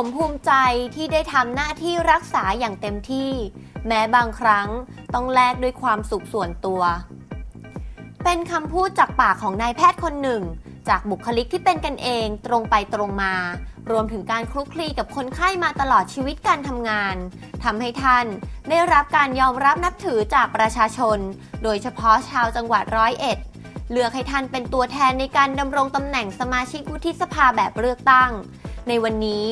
ผมภูมิใจที่ได้ทำหน้าที่รักษาอย่างเต็มที่ แม้บางครั้งต้องแลกด้วยความสุขส่วนตัว เป็นคำพูดจากปากของนายแพทย์คนหนึ่ง จากบุคลิกที่เป็นกันเองตรงไปตรงมา รวมถึงการคลุกคลีกับคนไข้มาตลอดชีวิตการทำงานทำให้ท่านได้รับการยอมรับนับถือจากประชาชน โดยเฉพาะชาวจังหวัดร้อยเอ็ดเลือกให้ท่านเป็นตัวแทนในการดำรงตำแหน่งสมาชิกวุฒิสภาแบบเลือกตั้ง ในวันนี้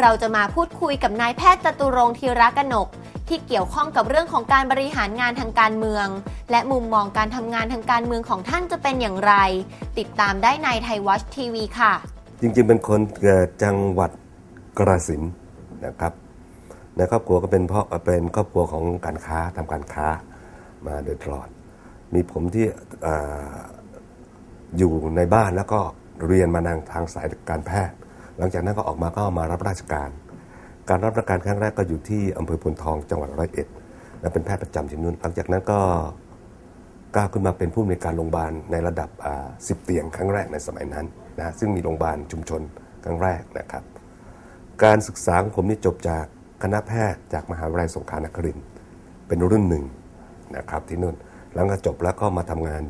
เราจะมาพูดคุยกับนายแพทย์จตุรงค์ธีรกนก ที่เกี่ยวข้องกับเรื่องของการบริหารงานทางการเมือง และมุมมองการทำงานทางการเมืองของท่านจะเป็นอย่างไร ติดตามได้ในไทยวัชทีวีค่ะ จริงๆเป็นคนเกิดจังหวัดกระสินนะครับในครอบครัวก็เป็นเพราะเป็นครอบครัวของการค้าทำการค้ามาโดยตลอด มีผมที่เอ่ออยู่ในบ้านแล้วก็เรียนมาทางทางสายการแพทย์ หลังจากนั้นก็ออกมาก็มารับราชการ การรับราชการครั้งแรกก็อยู่ที่อำเภอพลทองจังหวัดร้อยเอ็ดและเป็นแพทย์ประจำที่นู่นหลังจากนั้นก็ก้าวขึ้นมาเป็นผู้อำนวยการโรงพยาบาลในระดับอ่า10เตียงครั้งแรกในสมัยนั้นนะซึ่งมีโรงพยาบาลชุมชนครั้งแรกนะครับ การศึกษาของผมนี่จบจากคณะแพทย์จากมหาวิทยาลัยสงขลานครินทร์เป็นรุ่นหนึ่งนะครับที่นู่นหลังจากจบแล้วก็มาทำงาน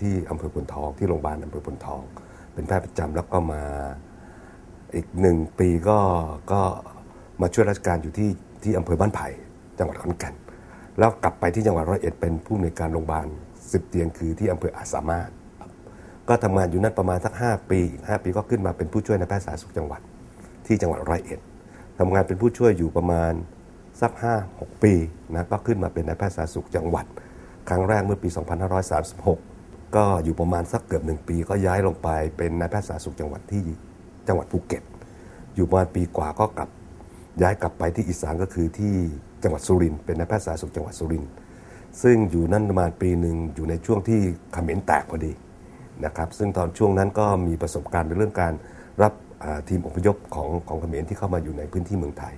ที่อำเภอพลทองที่โรงพยาบาลอำเภอพลทอง เป็นแพทย์ประจำแล้วก็มา อีกหนึ่งปีก็ก็มาช่วยราชการอยู่ที่ที่อำเภอบ้านไผ่จังหวัดขอนแก่นแล้วกลับไปที่จังหวัดร้อยเอ็ดเป็นผู้อำนวยการโรงพยาบาลสิบเตียงคือที่อำเภออาสามารถก็ทำงานอยู่นั่นประมาณสักห้าปีอีกห้าปีก็ขึ้นมาเป็นผู้ช่วยในแพทย์สาธารณสุขจังหวัด ที่จังหวัดร้อยเอ็ดทำงานเป็นผู้ช่วยอยู่ประมาณสักห้าหกปีนะก็ขึ้นมาเป็นนายแพทย์สาธารณสุขจังหวัด ครั้งแรกเมื่อปี 2536 ก็อยู่ประมาณสักเกือบหนึ่งปี ก็ย้ายลงไปเป็นนายแพทย์สาธารณสุขจังหวัดที่ จังหวัดภูเก็ต อยู่ประมาณปีกว่าก็กลับย้ายกลับไปที่อีสานก็คือที่จังหวัดสุรินทร์เป็นนายแพทย์สาธารณสุขจังหวัดสุรินทร์ซึ่งอยู่นั่นประมาณปีหนึ่งอยู่ในช่วงที่ขมรแตกพอดีนะครับซึ่งตอนช่วงนั้นก็มีประสบการณ์ในเรื่องการรับทีมอพยพของของเขมรที่เข้ามาอยู่ในพื้นที่เมืองไทย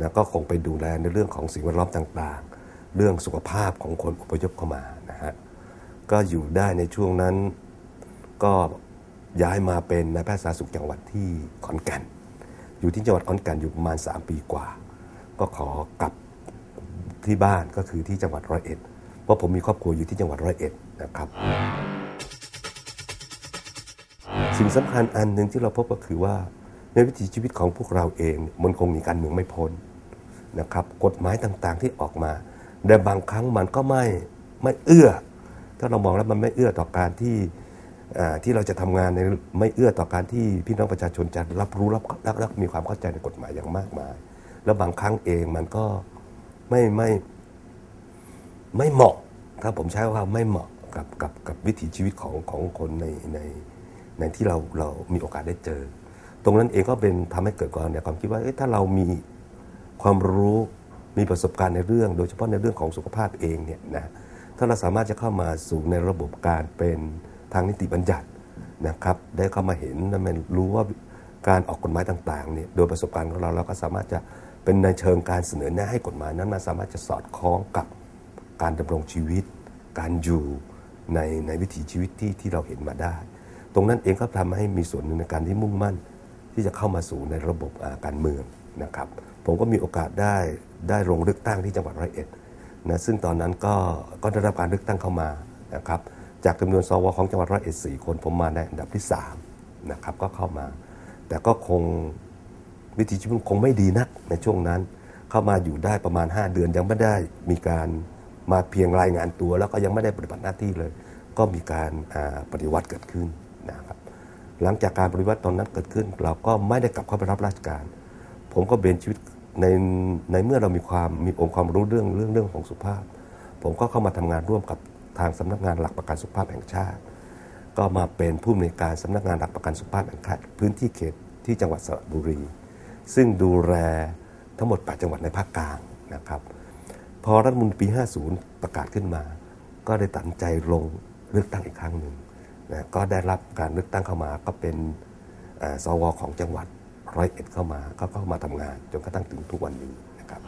นะก็คงไปดูแลในเรื่องของสิ่งแวดล้อมต่างๆ เรื่องสุขภาพของคนอพยพเข้ามานะฮะก็อยู่ได้ในช่วงนั้นก็ ย้ายมาเป็นนายแพทย์สาธารณสุขจังหวัดที่ขอนแก่น อยู่ที่จังหวัดขอนแก่นอยู่ประมาณ 3 ปีกว่า ก็ขอกลับที่บ้านก็คือที่จังหวัดร้อยเอ็ด เพราะผมมีครอบครัวอยู่ที่จังหวัดร้อยเอ็ดนะครับ สิ่งสำคัญอันหนึ่งที่เราพบก็คือว่าในวิถีชีวิตของพวกเราเองมันคงหนีการเมืองไม่พ้นนะครับ กฎหมายต่างๆที่ออกมาแต่บางครั้งมันก็ไม่ไม่เอื้อ ถ้าเรามองแล้วมันไม่เอื้อต่อการที่ ที่เราจะทำงานในไม่เอื้อต่อการที่พี่น้องประชาชนจะรับรู้รับและและมีความเข้าใจในกฎหมายอย่างมากมาย แล้วบางครั้งเองมันก็ไม่ไม่ไม่เหมาะถ้าผมใช้ว่าไม่เหมาะกับกับกับวิถีชีวิตของของคนในในในที่เราเรามีโอกาสได้เจอ ตรงนั้นเองก็เป็นทำให้เกิดความเนี่ยความคิดว่าถ้าเรามีความรู้มีประสบการณ์ในเรื่อง โดยเฉพาะในเรื่องของสุขภาพเองเนี่ยนะถ้าเราสามารถจะเข้ามาสู่ในระบบการเป็น ทางนิติบัญญัตินะครับ ได้เข้ามาเห็นและมันรู้ว่าการออกกฎหมายต่างๆเนี่ยโดยประสบการณ์ของเราเราก็สามารถจะเป็นในเชิงการเสนอแนะให้กฎหมายนั้นมันสามารถจะสอดคล้องกับการดำรงชีวิต การอยู่ในในวิถีชีวิตที่ที่เราเห็นมาได้ ตรงนั้นเองก็ทำให้มีส่วนหนึ่งในการที่มุ่งมั่น ที่จะเข้ามาสู่ในระบบาการเมืองนะครับ ผมก็มีโอกาสได้ได้ลงเลือกตั้งที่จังหวัดร้อยเอ็ดนะซึ่งตอนนั้นก็ก็ได้รับการเลือกตั้งเข้ามานะครับ จากจำนวนสวของจังหวัดร้อยเอ็ดสี่คนผมมาในอันดับที่3นะครับก็เข้ามา แต่ก็คงวิถีชีวิตคงไม่ดีนักในช่วงนั้น เข้ามาอยู่ได้ประมาณ 5 เดือนยังไม่ได้มีการมาเพียงรายงานตัว แล้วก็ยังไม่ได้ปฏิบัติหน้าที่เลย ก็มีการปฏิวัติเกิดขึ้นนะครับหลังจากการปฏิวัติตอนนั้นเกิดขึ้น เราก็ไม่ได้กลับเข้าไปรับราชการ ผมก็เบนชีวิตในในเมื่อเรามีความมีองค์ความรู้เรื่องเรื่องเรื่องของสุภาพ ผมก็เข้ามาทำงานร่วมกับ ทางสำนักงานหลักประกันสุขภาพแห่งชาติ ก็มาเป็นผู้อำนวยการสำนักงานหลักประกันสุขภาพแห่งชาติพื้นที่เขตที่จังหวัดสระบุรี ซึ่งดูแลทั้งหมด 8 จังหวัดในภาคกลางนะครับ พอรัฐมนูลปี 50 ประกาศขึ้นมา ก็ได้ตัดใจลงเลือกตั้งอีกครั้งหนึ่งนะก็ได้รับการเลือกตั้งเข้ามาก็เป็นสวของจังหวัดร้อยเอ็ดเข้ามาก็เข้ามาทำงานจนกระทั่งถึงทุกวันนี้นะครับ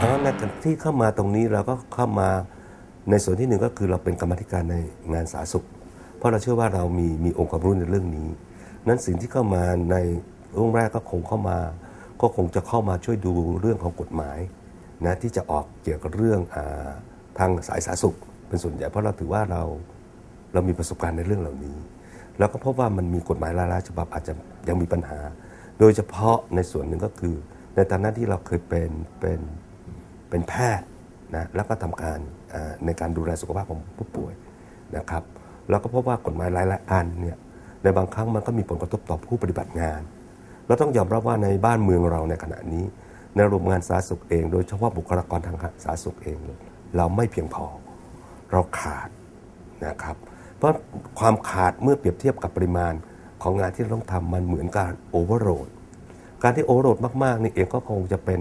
เอาในการที่เข้ามาตรงนี้เราก็เข้ามาในส่วนที่หนึ่งก็คือเราเป็นกรรมธิการในงานสาธารณสุข เพราะเราเชื่อว่าเรามีมีองค์ความรู้ในเรื่องนี้ นั้นสิ่งที่เข้ามาในเรื่องแรกก็คงเข้ามา ก็คงจะเข้ามาช่วยดูเรื่องของกฎหมายนะที่จะออกเกี่ยวกับเรื่องอาทางสายสาธารณสุข เป็นส่วนใหญ่เพราะเราถือว่าเราเรามีประสบการณ์ในเรื่องเหล่านี้ แล้วก็พบว่ามันมีกฎหมายหลายๆฉบับอาจจะยังมีปัญหา โดยเฉพาะในส่วนหนึ่งก็คือ ในฐานะที่เราเคยเป็นเป็น เป็นแพทย์นะแล้วก็ทำการในการดูแลสุขภาพของผู้ป่วยนะครับเราก็พบว่ากฎหมายหลายๆอันเนี่ยในบางครั้งมันก็มีผลกระทบต่อผู้ปฏิบัติงาน เราต้องยอมรับว่าในบ้านเมืองเราในขณะนี้ ในระบบงานสาธารณสุขเอง โดยเฉพาะบุคลากรทางสาธารณสุขเอง เราไม่เพียงพอเราขาดนะครับเพราะความขาดเมื่อเปรียบเทียบกับปริมาณของงานที่เราต้องทำมันเหมือนการโอเวอร์โหลดการที่โอเวอร์โหลดมากๆนี่เองก็คงจะเป็น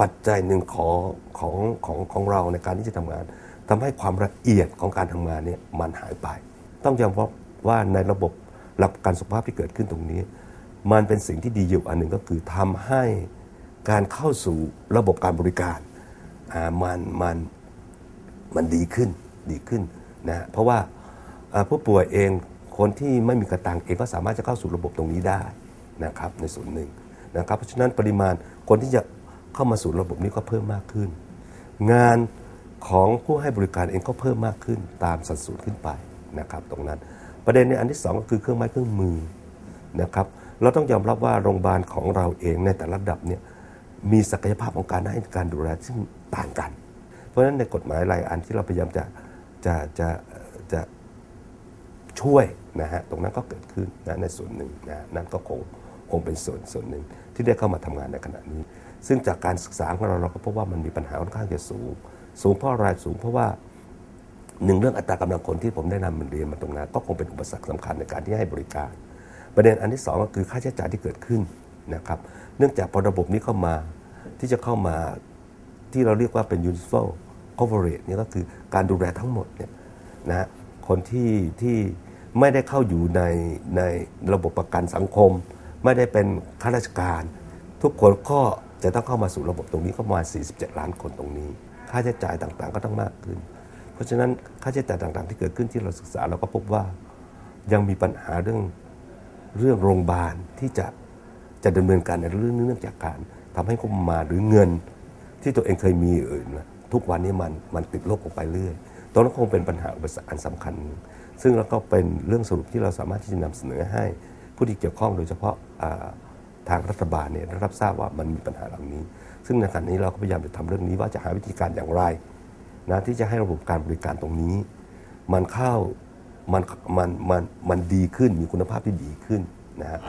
ปัจจัยหนึ่งของของของของเราในการที่จะทำงานทำให้ความละเอียดของการทำงานเนี่ยมันหายไป ต้องยอมรับว่าในระบบหลักการสุขภาพที่เกิดขึ้นตรงนี้ มันเป็นสิ่งที่ดีอยู่อันหนึ่งก็คือทำให้การเข้าสู่ระบบการบริการอ่ามันมันมันดีขึ้นดีขึ้นนะเพราะว่าผู้ป่วยเองคนที่ไม่มีกระตังเองก็สามารถจะเข้าสู่ระบบตรงนี้ได้นะครับในส่วนหนึ่งนะครับเพราะฉะนั้นปริมาณคนที่จะ เข้ามาสู่ระบบนี้ก็เพิ่มมากขึ้น งานของผู้ให้บริการเองก็เพิ่มมากขึ้นตามสัดส่วนขึ้นไปนะครับ ตรงนั้นประเด็นในอันที่สองก็คือเครื่องไม้เครื่องมือนะครับเราต้องยอมรับว่าโรงพยาบาลของเราเองในแต่ละระดับเนี่ยมีศักยภาพของการให้การดูแลซึ่งต่างกัน เพราะฉะนั้นในกฎหมายหลายอันที่เราพยายามจะจะจะจะช่วยนะฮะตรงนั้นก็เกิดขึ้นนะในส่วนหนึ่งนะนั่นก็คงคงเป็นส่วนส่วนหนึ่งที่ได้เข้ามาทำงานในขณะนี้ ซึ่งจากการศึกษาของเราเราก็พบว่ามันมีปัญหาค่อนข้างจะสูง สูงเพราะอะไรสูงเพราะว่าหนึ่งเรื่องอัตรากำลังคนที่ผมได้นำมันเรียนมาตรงนั้น ก็คงเป็นอุปสรรคสำคัญในการที่ให้บริการ ประเด็นอันที่สองก็คือค่าใช้จ่ายที่เกิดขึ้นนะครับ เนื่องจากพอระบบนี้เข้ามาที่จะเข้ามาที่เราเรียกว่าเป็น universal coverage นี่ก็คือการดูแลทั้งหมดเนี่ยนะฮะคนที่ที่ไม่ได้เข้าอยู่ในในระบบประกันสังคม ไม่ได้เป็นข้าราชการ ทุกคนก็ จะต้องเข้ามาสู่ระบบตรงนี้ก็ประมาณ 47 ล้านคนตรงนี้ ค่าใช้จ่ายต่างๆ ก็ต้องมากขึ้น เพราะฉะนั้นค่าใช้จ่ายต่างๆ ที่เกิดขึ้นที่เราศึกษาเราก็พบว่ายังมีปัญหาเรื่องเรื่องโรงพยาบาลที่จะจะดำเนินการในเรื่องนี้เนื่องจากการทำให้งบมาหรือเงินที่ตัวเองเคยมีเอ่นะทุกวันนี้มันมันติดลบลงไปเรื่อยตรงนั้นคงเป็นปัญหาอุปสรรคอันสำคัญ ซึ่งแล้วก็เป็นเรื่องสรุปที่เราสามารถที่จะนำเสนอให้ผู้ที่เกี่ยวข้องโดยเฉพาะ ทางรัฐบาลเนี่ยได้รับทราบว่ามันมีปัญหาเหล่านี้ ซึ่งในขณะนี้เราก็พยายามจะทำเรื่องนี้ว่าจะหาวิธีการอย่างไรนะที่จะให้ระบบการบริการตรงนี้ มันเข้ามันมันมันมันดีขึ้นมีคุณภาพที่ดีขึ้นนะฮะ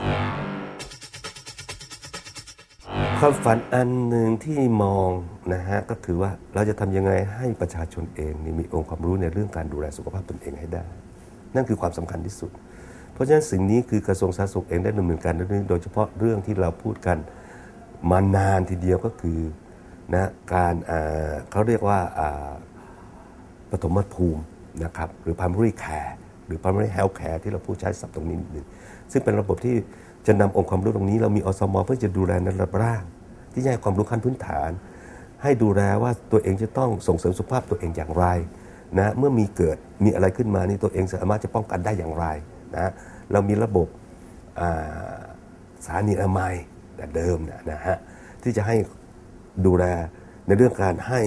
ความฝันอันหนึ่งที่มองนะฮะก็คือว่าเราจะทำยังไงให้ประชาชนเองมีองค์ความรู้ในเรื่องการดูแลสุขภาพตนเองให้ได้ นั่นคือความสำคัญที่สุด เพราะฉะนั้นสิ่งนี้คือกระทรวงสาธารณสุขเองได้ดำเนินการเรื่องโดยเฉพาะเรื่องที่เราพูดกันมานานทีเดียวก็คือนะการเขาเรียกว่าปฐมภูมินะครับหรือ primary care หรือ primary health care ที่เราพูดใช้ศัพท์ตรงนี้หนึ่งซึ่งเป็นระบบที่จะนำองค์ความรู้ตรงนี้เรามีอสมเพื่อจะดูแลในระดับร่าง ที่ให้ความรู้ขั้นพื้นฐาน ให้ดูแลว่าตัวเองจะต้องส่งเสริมสุขภาพตัวเองอย่างไรนะเมื่อมีเกิดมีอะไรขึ้นมานี่ตัวเองสามารถจะป้องกันได้อย่างไร นะเรามีระบบอ่าสถานีอนามัยแต่เดิมนะฮะที่จะให้ดูแลในเรื่องการให้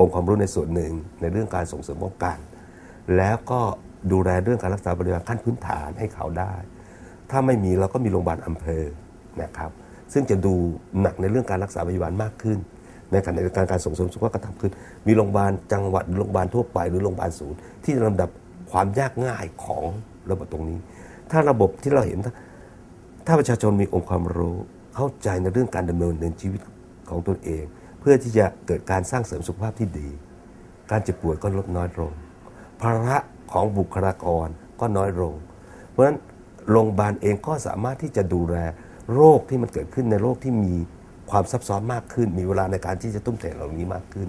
องค์ความรู้ในส่วนหนึ่ง ในเรื่องการส่งเสริมป้องกัน แล้วก็ดูแลเรื่องการรักษาบริการขั้นพื้นฐานให้เขาได้ ถ้าไม่มีเราก็มีโรงพยาบาลอำเภอนะครับ ซึ่งจะดูหนักในเรื่องการรักษาพยาบาลมากขึ้น ในขณะเดียวกันการส่งเสริมสุขภาพก็ทำขึ้น มีโรงพยาบาลจังหวัดหรือโรงพยาบาลทั่วไปหรือโรงพยาบาลศูนย์ที่ลำดับความยากง่ายของ ระบบตรงนี้ ถ้าระบบที่เราเห็น ถ้าประชาชนมีองค์ความรู้เข้าใจในเรื่องการดำเนินในชีวิตของตนเอง เพื่อที่จะเกิดการสร้างเสริมสุขภาพที่ดี การเจ็บป่วยก็ลดน้อยลงภาระของบุคลากรก็น้อยลง เพราะฉะนั้นโรงพยาบาลเองก็สามารถที่จะดูแลโรคที่มันเกิดขึ้นในโรคที่มีความซับซ้อนมากขึ้น มีเวลาในการที่จะตุ้มเทเหล่านี้มากขึ้น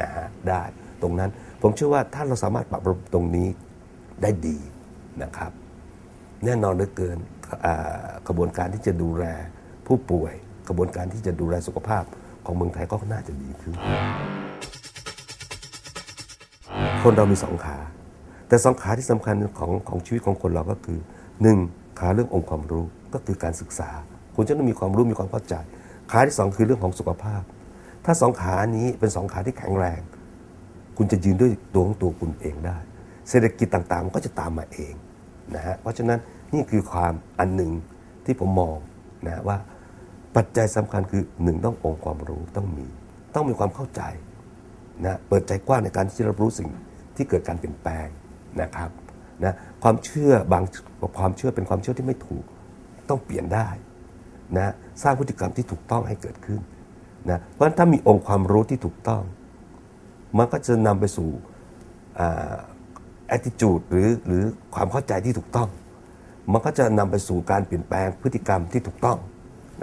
นะฮะได้ตรงนั้นผมเชื่อว่าถ้าเราสามารถปรับระบบตรงนี้ได้ดี นะครับ แน่นอนเหลือเกินกระบวนการที่จะดูแลผู้ป่วย กระบวนการที่จะดูแลสุขภาพของเมืองไทยก็น่าจะดีขึ้น คนเรามีสองขา แต่สองขาที่สำคัญของของชีวิตของคนเราก็คือหนึ่งขาเรื่ององค์ความรู้ก็คือการศึกษา คุณจะต้องมีความรู้มีความเข้าใจ ขาที่สองคือเรื่องของสุขภาพ ถ้าสองขานี้เป็นสองขาที่แข็งแรง คุณจะยืนด้วยตัวของตัวคุณเองได้ เศรษฐกิจต่างๆมันก็จะตามมาเองนะฮะเพราะฉะนั้นนี่คือความอันหนึ่งที่ผมมองนะว่าปัจจัยสำคัญคือหนึ่งต้ององค์ความรู้ต้องมี ต้องมีความเข้าใจนะเปิดใจกว้างในการที่รับรู้สิ่งที่เกิดการเปลี่ยนแปลงนะครับนะความเชื่อบางความเชื่อเป็นความเชื่อที่ไม่ถูกต้องเปลี่ยนได้นะสร้างพฤติกรรมที่ถูกต้องให้เกิดขึ้นนะเพราะฉะนั้นถ้ามีองค์ความรู้ที่ถูกต้อง มันก็จะนำไปสู่ แอ t ติจูดหรือหรือความเข้าใจที่ถูกต้อง มันก็จะนำไปสู่การเปลี่ยนแปลงพฤติกรรมที่ถูกต้อง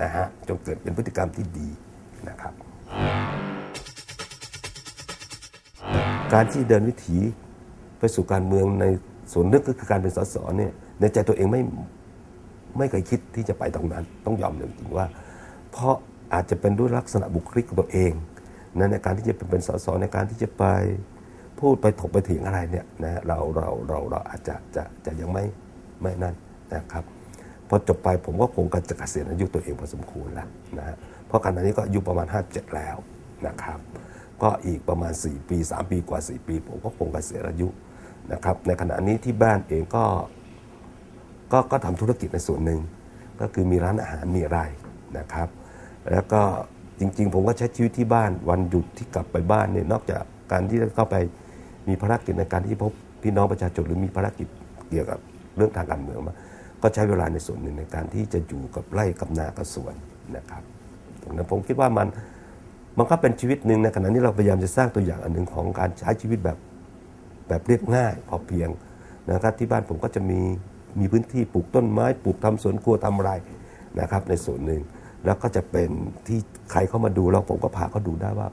นะฮะจนเกิดเป็นพฤติกรรมที่ดีนะครับ การที่เดินวิถีไปสู่การเมืองในส่วนนึกก็คือการเป็นสสเนี่ยในใจตัวเองไม่ไม่เคยคิดที่จะไปตรงนั้น ต้องยอมจริงๆว่า เพราะอาจจะเป็นด้วยลักษณะบุคลิกของตัวเองนะในการที่จะเป็นสสในการที่จะไป พูดไปถกไปถึงอะไรเนี่ยนะเราเราเราเราอาจจะจะจะยังไม่ไม่นั่นนะครับพอจบไปผมก็คงกจะเกษียณอายุตัวเองพอสมควรแล้วนะฮะเพราะขณะนี้ก็อายุประมาณ 57 แล้วนะครับ ก็อีกประมาณ 4 ปี 3 ปีกว่า 4 ปี ผมก็คงเกษียณอายุนะครับ ในขณะนี้ที่บ้านเองก็ก็ก็ทำธุรกิจในส่วนหนึ่งก็คือมีร้านอาหารมีอะไรนะครับ แล้วก็จริงๆ ผมก็ใช้ชีวิตที่บ้านวันหยุดที่กลับไปบ้านเนี่ยนอกจากการที่เข้าไป มีภารกิจในการที่พบพี่น้องประชาชนหรือมีภารกิจเกี่ยวกับเรื่องทางการเมืองมา ก็ใช้เวลาในส่วนหนึ่งในการที่จะอยู่กับไร่กับนากับสวนนะครับตรงนั้นผมคิดว่ามันมันก็เป็นชีวิตหนึ่งในขณะนี้เราพยายามจะสร้างตัวอย่างอันหนึ่งของการใช้ชีวิตแบบแบบเรียบง่ายพอเพียงนะครับที่บ้านผมก็จะมีมีพื้นที่ปลูกต้นไม้ปลูกทำสวนครัวทำอะไรนะครับ ในส่วนหนึ่งแล้วก็จะเป็นที่ใครเข้ามาดูแล้วผมก็พาเขาดูได้ว่า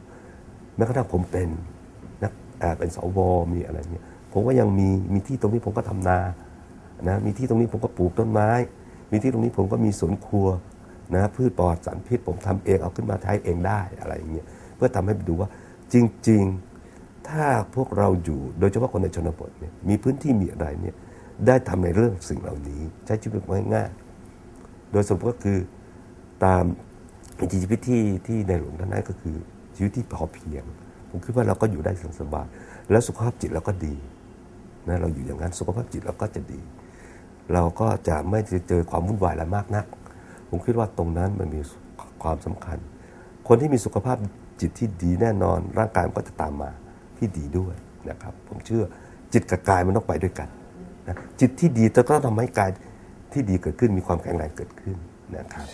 แม้กระทั่งผมเป็น เป็นสวมีอะไรเงี้ยผมก็ยังมีมีที่ตรงนี้ผมก็ทำนานะมีที่ตรงนี้ผมก็ปลูกต้นไม้ มีที่ตรงนี้ผมก็มีสวนครัวนะพืชปลอดสารพิษผมทำเองเอาขึ้นมาใช้เองได้อะไรอย่างเงี้ยเพื่อทำให้ดูว่าจริง ๆ ถ้าพวกเราอยู่โดยเฉพาะคนในชนบทเนี่ยมีพื้นที่มีอะไรเนี่ยได้ทำในเรื่องสิ่งเหล่านี้ ใช้ชีวิตง่ายๆโดยสรุปก็คือตามชีวิตที่ที่ในหลวงท่านให้นก็คือชีวิตที่พอเพียง ผมคิดว่าเราก็อยู่ได้สบายแล้วสุขภาพจิตเราก็ดีนะเราอยู่อย่างนั้นสุขภาพจิตเราก็จะดี เราก็จะไม่เจอความวุ่นวายอะไรมากนัก ผมคิดว่าตรงนั้นมันมีความสำคัญ คนที่มีสุขภาพจิตที่ดีแน่นอน ร่างกายมันก็จะตามมาที่ดีด้วยนะครับ ผมเชื่อจิตกับกายมันต้องไปด้วยกันนะจิตที่ดีจะต้องทำให้กายที่ดีเกิดขึ้นมีความแข็งแรงเกิดขึ้นนะครับ